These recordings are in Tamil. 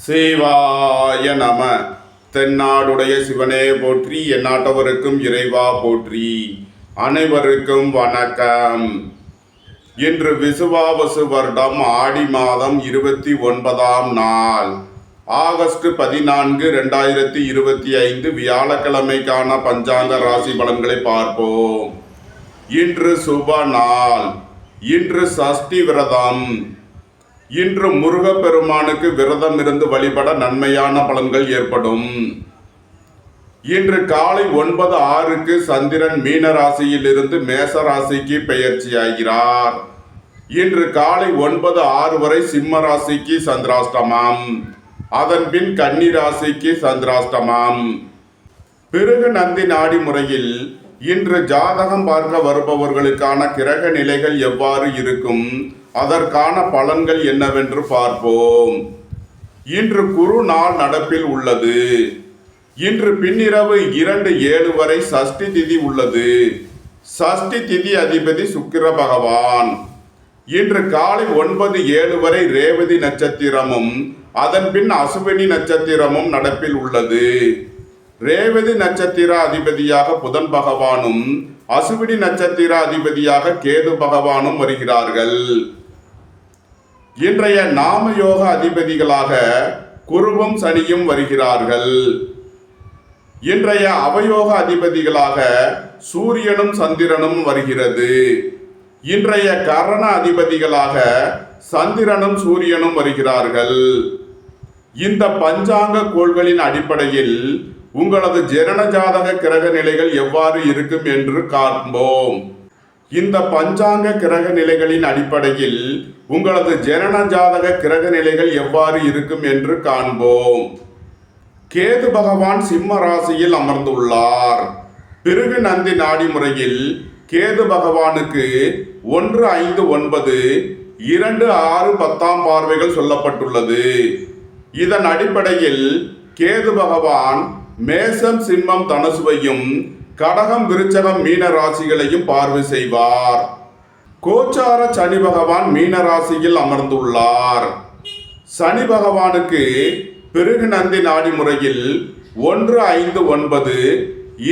சிவாய நம. தென்னாடுடைய சிவனே போற்றி எந்நாட்டவருக்கும் இறைவா போற்றி. அனைவருக்கும் வணக்கம். இன்று விசுவாவசு வருடம் ஆடி மாதம் இருபத்தி ஒன்பதாம் நாள். ஆகஸ்ட் பதினான்கு ரெண்டாயிரத்தி இருபத்தி ஐந்து வியாழக்கிழமைக்கான பஞ்சாங்க ராசி பலன்களை பார்ப்போம். இன்று சுப நாள். இன்று சஷ்டி விரதம். இன்று முருகப்பெருமானுக்கு விரதம் இருந்து வழிபட நன்மையான பலன்கள் ஏற்படும். இன்று காலை ஒன்பது ஆறுக்கு சந்திரன் மீன ராசியில் இருந்து மேச ராசிக்கு பெயர்ச்சியாகிறார். இன்று காலை ஒன்பது ஆறு வரை சிம்ம ராசிக்கு சந்திராஷ்டமாம். அதன் பின் கன்னி ராசிக்கு சந்திராஷ்டமாம். பிறகு நந்தி நாடி முறையில் இன்று ஜாதகம் பார்க்க வருபவர்களுக்கான கிரக நிலைகள் எவ்வாறு இருக்கும்? அதற்கான பலன்கள் என்னவென்று பார்ப்போம். இன்று குரு நாள் நடப்பில் உள்ளது. இன்று பின்னிரவு இரண்டு ஏழு வரை சஷ்டி திதி உள்ளது. சஷ்டி திதி அதிபதி சுக்கிர பகவான். இன்று காலை ஒன்பது ஏழு வரை ரேவதி நட்சத்திரமும் அதன் பின் அசுவினி நட்சத்திரமும் நடப்பில் உள்ளது. ரேவதி நட்சத்திர அதிபதியாக புதன் பகவானும் அசுவினி நட்சத்திர அதிபதியாக கேது பகவானும் வருகிறார்கள். இன்றைய நாம யோக அதிபதிகளாக குருவும் சனியும் வருகிறார்கள். இன்றைய அவயோக அதிபதிகளாக சூரியனும் சந்திரனும் வருகிறது. இன்றைய கரண அதிபதிகளாக சந்திரனும் சூரியனும் வருகிறார்கள். இந்த பஞ்சாங்க கோள்களின் அடிப்படையில் உங்களது ஜனன ஜாதக கிரக நிலைகள் எவ்வாறு இருக்கும் என்று காண்போம். இந்த பஞ்சாங்க கிரக நிலைகளின் அடிப்படையில் உங்களது ஜனன ஜாதக கிரக நிலைகள் எவ்வாறு இருக்கும் என்று காண்போம். கேது பகவான் சிம்ம ராசியில் அமர்ந்துள்ளார். பிறகு நந்தி நாடி முறையில் கேது பகவானுக்கு ஒன்று ஐந்து ஒன்பது இரண்டு ஆறு பத்தாம் பார்வைகள் சொல்லப்பட்டுள்ளது. இதன் அடிப்படையில் கேது பகவான் மேசம் சிம்மம் தனுசுவையும் கடகம் விருச்சகம் மீன ராசிகளையும் பார்வை செய்வார். கோச்சார சனி பகவான் மீன ராசியில் அமர்ந்துள்ளார். சனி பகவானுக்கு பிறகு நந்தி நாடி முறையில் ஒன்று ஐந்து ஒன்பது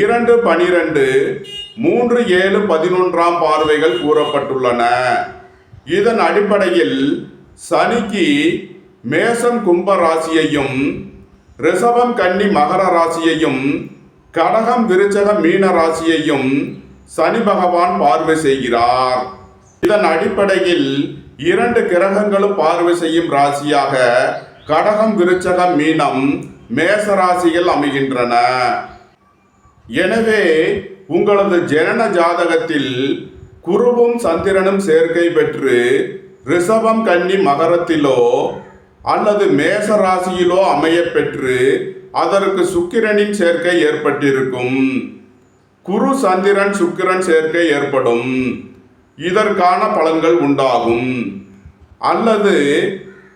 இரண்டு பனிரெண்டு மூன்று ஏழு பதினொன்றாம் பார்வைகள் கூறப்பட்டுள்ளன. இதன் அடிப்படையில் சனிக்கு மேசம் கும்ப ராசியையும் ரிஷபம் கன்னி மகர ராசியையும் கடகம் விருச்சகம் மீன ராசியையும் சனி பகவான் பார்வை செய்கிறார். இதன் அடிப்படையில் இரண்டு கிரகங்களும் பார்வை செய்யும் ராசியாக கடகம் விருச்சகம் மீனம் மேச ராசிகள் அமைகின்றன. எனவே உங்களது ஜனன ஜாதகத்தில் குருவும் சந்திரனும் சேர்க்கை பெற்று ரிஷபம் கன்னி மகரத்திலோ அல்லது மேச ராசியிலோ அமைய பெற்று அதற்கு சுக்கிரனின் சேர்க்கை ஏற்பட்டிருக்கும். குரு சந்திரன் சுக்கிரன் சேர்க்கை ஏற்படும். இதற்கான பலன்கள் உண்டாகும். அல்லது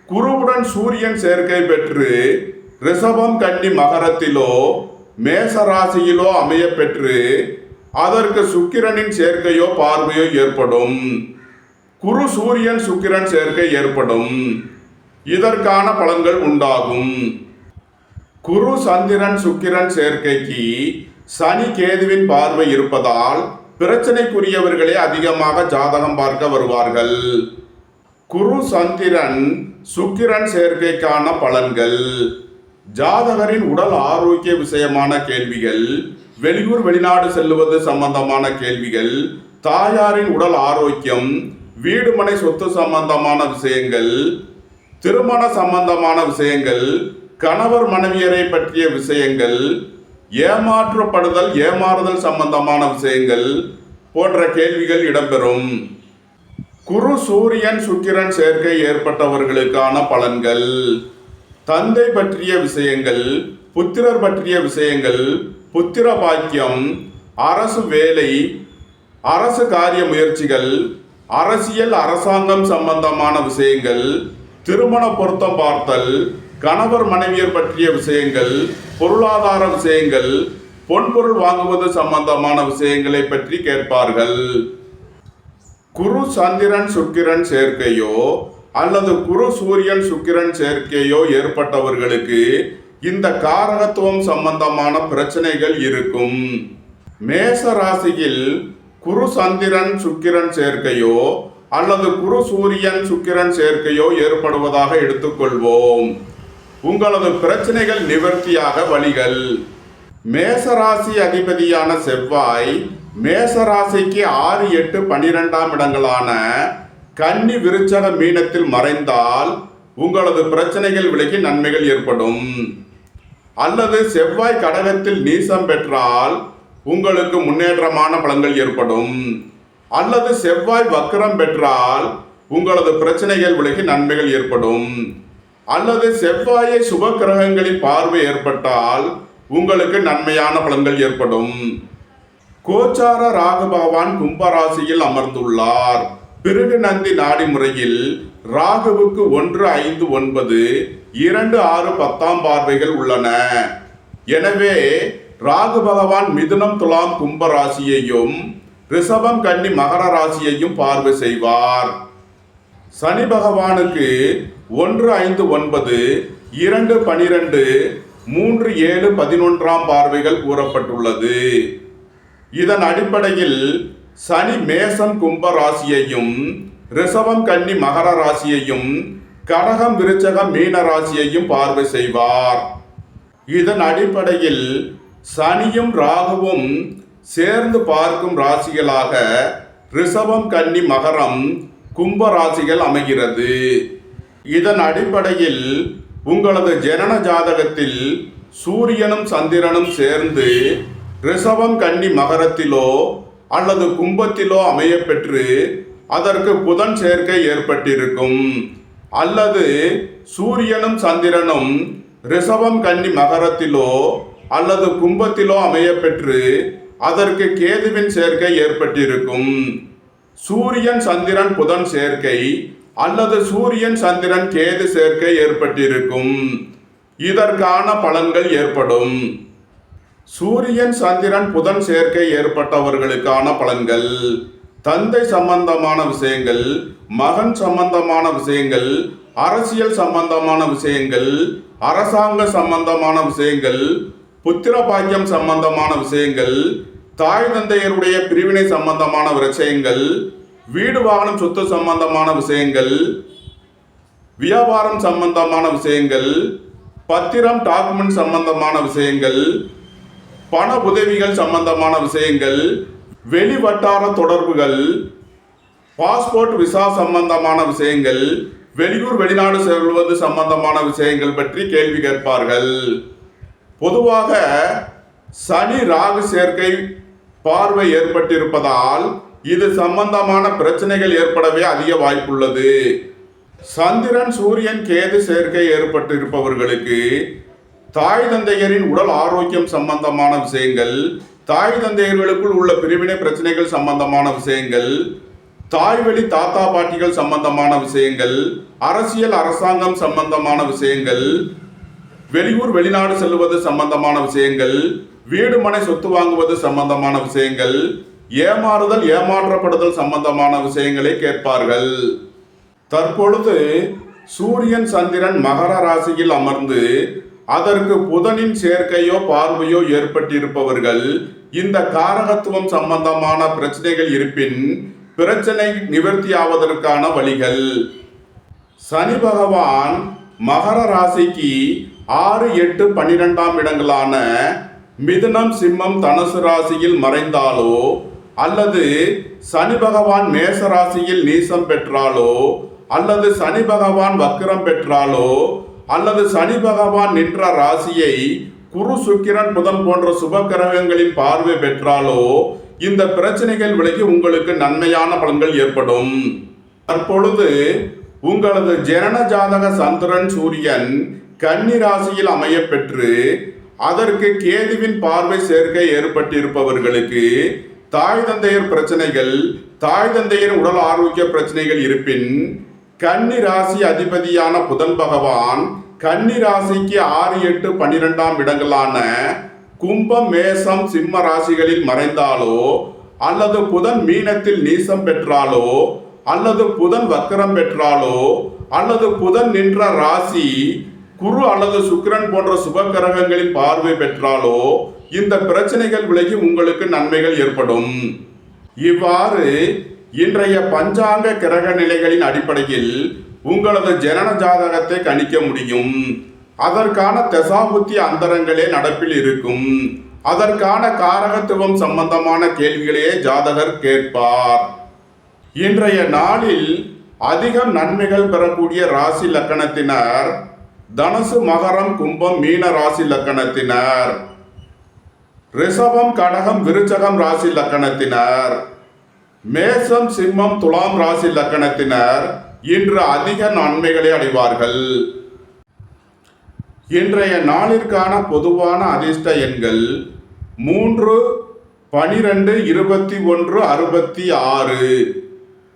குருவுடன் சூரியன் சேர்க்கை பெற்று ரிஷபம் கன்னி மகரத்திலோ மேசராசியிலோ அமைய பெற்று அதற்கு சுக்கிரனின் சேர்க்கையோ பார்வையோ ஏற்படும். குரு சூரியன் சுக்கிரன் சேர்க்கை ஏற்படும். இதற்கான பலன்கள் உண்டாகும். குரு சந்திரன் சுக்கிரன் சேர்க்கைக்கு சனி கேதுவின் பார்வை இருப்பதால் பிரச்சனைக்குரியவர்களே அதிகமாக ஜாதகம் பார்க்க வருவார்கள். குரு சந்திரன் சுக்கிரன் சேர்க்கைக்கான பலன்கள். ஜாதகரின் உடல் ஆரோக்கிய விஷயமான கேள்விகள் வெளியூர் வெளிநாடு செல்லுவது சம்பந்தமான கேள்விகள் தாயாரின் உடல் ஆரோக்கியம் வீடுமனை சொத்து சம்பந்தமான விஷயங்கள் திருமண சம்பந்தமான விஷயங்கள் கணவர் மனைவியரை பற்றிய விஷயங்கள் ஏமாற்றப்படுதல் ஏமாறுதல் சம்பந்தமான விஷயங்கள் போன்ற கேள்விகள் இடம்பெறும். குரு சூரியன் சுக்கிரன் சேர்க்கை ஏற்பட்டவர்களுக்கான பலன்கள். தந்தை பற்றிய விஷயங்கள் புத்திரர் பற்றிய விஷயங்கள் புத்திர பாக்கியம் அரசு வேலை அரசு காரிய முயற்சிகள் அரசியல் அரசாங்கம் சம்பந்தமான விஷயங்கள் திருமண பொருத்தம் பார்த்தல் கணவர் மனைவியர் பற்றிய விஷயங்கள் பொருளாதார விஷயங்கள் பொன்பொருள் வாங்குவது சம்பந்தமான விஷயங்களை பற்றி கேட்பார்கள். குரு சந்திரன் சுக்கிரன் சேர்க்கையோ அல்லது குரு சூரியன் சுக்கிரன் சேர்க்கையோ ஏற்பட்டவர்களுக்கு இந்த காரகத்துவம் சம்பந்தமான பிரச்சனைகள் இருக்கும். மேச ராசியில் குரு சந்திரன் சுக்கிரன் சேர்க்கையோ அல்லது குரு சூரியன் சுக்கிரன் சேர்க்கையோ ஏற்படுவதாக எடுத்துக்கொள்வோம். உங்களது பிரச்சனைகள் நிவர்த்தியாக வழிகள். மேசராசி அதிபதியான செவ்வாய் மேசராசிக்கு ஆறு எட்டு பன்னிரெண்டாம் இடங்களான கன்னி விருச்சன மீனத்தில் மறைந்தால் உங்களது பிரச்சனைகள் விலகி நன்மைகள் ஏற்படும். அல்லது செவ்வாய் கடகத்தில் நீசம் பெற்றால் உங்களுக்கு முன்னேற்றமான பலன்கள் ஏற்படும். அல்லது செவ்வாய் வக்கரம் பெற்றால் உங்களது பிரச்சனைகள் விலகி நன்மைகள் ஏற்படும். அல்லது செவ்வாயை சுப கிரகங்களின் பார்வை ஏற்பட்டால் உங்களுக்கு நன்மையான பலன்கள் ஏற்படும். கோச்சார ராகு பகவான் கும்பராசியில் அமர்ந்துள்ளார். பிறகு நந்தி நாடி முறையில் ராகுவுக்கு ஒன்று ஐந்து ஒன்பது இரண்டு ஆறு பத்தாம் பார்வைகள் உள்ளன. எனவே ராகு பகவான் மிதுனம் துலாம் கும்ப ராசியையும் ரிஷபம் கன்னி மகர ராசியையும் பார்வை செய்வார். சனி பகவானுக்கு ஒன்று ஐந்து ஒன்பது இரண்டு பனிரெண்டு மூன்று ஏழு பதினொன்றாம் பார்வைகள் கூறப்பட்டுள்ளது. இதன் அடிப்படையில் சனி மேசம் கும்ப ராசியையும் ரிஷபம் கன்னி மகர ராசியையும் கடகம் விருச்சகம் மீன ராசியையும் பார்வை செய்வார். இதன் அடிப்படையில் சனியும் ராகுவும் சேர்ந்து பார்க்கும் ராசிகளாக ரிஷபம் கன்னி மகரம் கும்ப ராசிகள் அமைகிறது. இதன் அடிப்படையில் உங்களது ஜனன ஜாதகத்தில் சூரியனும் சந்திரனும் சேர்ந்து ரிஷபம் கன்னி மகரத்திலோ அல்லது கும்பத்திலோ அமையப்பெற்று அதற்கு புதன் சேர்க்கை ஏற்பட்டிருக்கும். அல்லது சூரியனும் சந்திரனும் ரிஷபம் கன்னி மகரத்திலோ அல்லது கும்பத்திலோ அமையப்பெற்று அதற்கு கேதுவின் சேர்க்கை ஏற்பட்டிருக்கும். சூரியன் சந்திரன் புதன் சேர்க்கை அல்லது சூரியன் சந்திரன் கேது சேர்க்கை ஏற்பட்டிருக்கும். இதற்கான பலன்கள் ஏற்படும். சூரியன் சந்திரன் புதன் சேர்க்கை ஏற்பட்டவர்களுக்கான பலன்கள். தந்தை சம்பந்தமான விஷயங்கள் மகன் சம்பந்தமான விஷயங்கள் அரசியல் சம்பந்தமான விஷயங்கள் அரசாங்க சம்பந்தமான விஷயங்கள் புத்திர பாக்கியம் சம்பந்தமான விஷயங்கள் தாய் தந்தையருடைய பிரிவினை சம்பந்தமான விஷயங்கள் வீடு வாகனம் சொத்து சம்பந்தமான விஷயங்கள் வியாபாரம் சம்பந்தமான விஷயங்கள் பத்திரம் டாக்குமெண்ட் சம்பந்தமான விஷயங்கள் பண உதவிகள் சம்பந்தமான விஷயங்கள் வெளிவட்டார தொடர்புகள் பாஸ்போர்ட் விசா சம்பந்தமான விஷயங்கள் வெளியூர் வெளிநாடு செல்வது சம்பந்தமான விஷயங்கள் பற்றி கேள்வி கேட்பார்கள். பொதுவாக சனி ராகு சேர்க்கை பார்வை ஏற்பட்டிருப்பதால் இது சம்பந்தமான பிரச்சனைகள் ஏற்படவே அதிக வாய்ப்புள்ளது. சந்திரன் சூரியன் கேது சேர்க்கை ஏற்பட்டிருப்பவர்களுக்கு தாய் தந்தையரின் உடல் ஆரோக்கியம் சம்பந்தமான விஷயங்கள் தாய் தந்தையர்களுக்குள் உள்ள பிரிவினை பிரச்சனைகள் சம்பந்தமான விஷயங்கள் தாய்வழி தாத்தா பாட்டிகள் சம்பந்தமான விஷயங்கள் அரசியல் அரசாங்கம் சம்பந்தமான விஷயங்கள் வெளியூர் வெளிநாடு செல்வது சம்பந்தமான விஷயங்கள் வீடு மனை சொத்து வாங்குவது சம்பந்தமான விஷயங்கள் ஏமாறுதல் ஏமாற்றப்படுதல் சம்பந்தமான விஷயங்களை கேட்பார்கள். தற்பொழுது சூரியன் சந்திரன் மகர ராசியில் அமர்ந்து அதற்கு புதனின் சேர்க்கையோ பார்வையோ ஏற்பட்டிருப்பவர்கள் இந்த காரகத்துவம் சம்பந்தமான பிரச்சனைகள் இருப்பின் பிரச்சனை நிவர்த்தியாவதற்கான வழிகள். சனி பகவான் மகர ராசிக்கு ஆறு எட்டு பன்னிரெண்டாம் இடங்களான மிதுனம் சிம்மம் தனுசு ராசியில் மறைந்தாலோ அல்லது சனி பகவான் மேச ராசியில் நீசம் பெற்றாலோ அல்லது சனி பகவான் வக்கிரம் பெற்றாலோ அல்லது சனி பகவான் நின்ற ராசியை குரு சுக்கிரன் புதன் போன்ற சுப கிரகங்களின் பார்வை பெற்றாலோ இந்த பிரச்சனைகள் விலகி உங்களுக்கு நன்மையான பலன்கள் ஏற்படும். தற்பொழுது உங்களது ஜனன ஜாதக சந்திரன் சூரியன் கன்னி ராசியில் அமைய பெற்று அதற்கு கேதுவின் பார்வை சேர்க்கை ஏற்பட்டிருப்பவர்களுக்கு தாய் தந்தையர் பிரச்சனைகள் தாய் தந்தையர் உடல் ஆரோக்கிய பிரச்சனைகள் இருப்பின் கன்னி ராசி அதிபதியான புதன் பகவான் கன்னி ராசிக்கு ஆறு எட்டு பன்னிரெண்டாம் இடங்களான கும்பம் மேசம் சிம்ம ராசிகளில் மறைந்தாலோ அல்லது புதன் மீனத்தில் நீசம் பெற்றாலோ அல்லது புதன் வக்கரம் பெற்றாலோ அல்லது புதன் நின்ற ராசி குரு அல்லது சுக்கிரன் போன்ற சுப கிரகங்களின் பார்வை பெற்றாலோ இந்த பிரச்சனைகள் விலகி உங்களுக்கு நன்மைகள் ஏற்படும். இவ்வாறு இன்றைய பஞ்சாங்க கிரக நிலைகளின் அடிப்படையில் உங்களது ஜனன ஜாதகத்தை கணிக்க முடியும். அதற்கான தசாபுத்தி அந்தரங்களே நடப்பில் இருக்கும். அதற்கான காரகத்துவம் சம்பந்தமான கேள்விகளையே ஜாதகர் கேட்பார். இன்றைய நாளில் அதிகம் நன்மைகள் பெறக்கூடிய ராசி லக்கணத்தினர் தனுசு மகரம் கும்பம் மீன ராசி லக்கணத்தினர். ரிஷபம் கடகம் விருச்சகம் ராசி லக்கணத்தினர். மேசம் சிம்மம் துலாம் ராசி லக்கணத்தினர். இன்று அதிக நன்மைகளை அடைவார்கள். இன்றைய நாளிற்கான பொதுவான அதிர்ஷ்ட எண்கள் மூன்று பனிரெண்டு இருபத்தி ஒன்று அறுபத்தி ஆறு.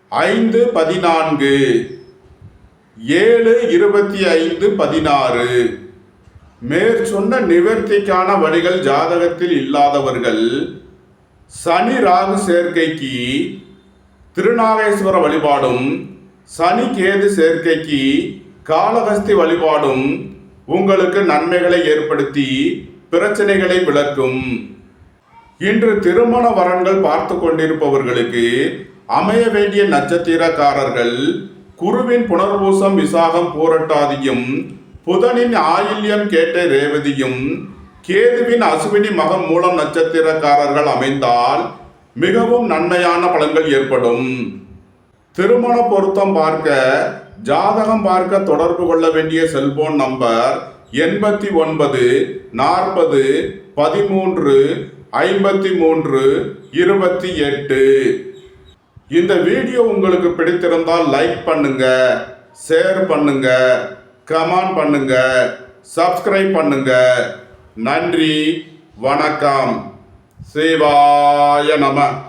ஐந்து பதினான்கு. ஏழு இருபத்தி ஐந்து பதினாறு. மேற்சொன்ன நிவர்த்திக்கான வழிகள் ஜாதகத்தில் இல்லாதவர்கள் சனி ராகு சேர்க்கைக்கு திருநாகேஸ்வர வழிபாடும் சனி கேது சேர்க்கைக்கு காளஹஸ்தி வழிபாடும் உங்களுக்கு நன்மைகளை ஏற்படுத்தி பிரச்சனைகளை விளக்கும். இன்று திருமண வரன்கள் பார்த்து கொண்டிருப்பவர்களுக்கு அமைய வேண்டிய நட்சத்திரக்காரர்கள் குருவின் புனர்பூசம் விசாகம் பூரட்டாதியும் புதனின் ஆயில்யம் கேட்ட ரேவதியும் கேதுவின் அசுவினி மகம் மூலம் நட்சத்திரக்காரர்கள் அமைந்தால் மிகவும் நன்மையான பலன்கள் ஏற்படும். திருமண பொருத்தம் பார்க்க ஜாதகம் பார்க்க தொடர்பு கொள்ள வேண்டிய செல்போன் நம்பர் எண்பத்தி ஒன்பது நாற்பது பதிமூன்று ஐம்பத்தி மூன்று இருபத்தி எட்டு. இந்த வீடியோ உங்களுக்கு பிடித்திருந்தால் லைக் பண்ணுங்க ஷேர் பண்ணுங்க. கமெண்ட் பண்ணுங்க. சப்ஸ்கிரைப் பண்ணுங்க. நன்றி. வணக்கம். சிவாய நம.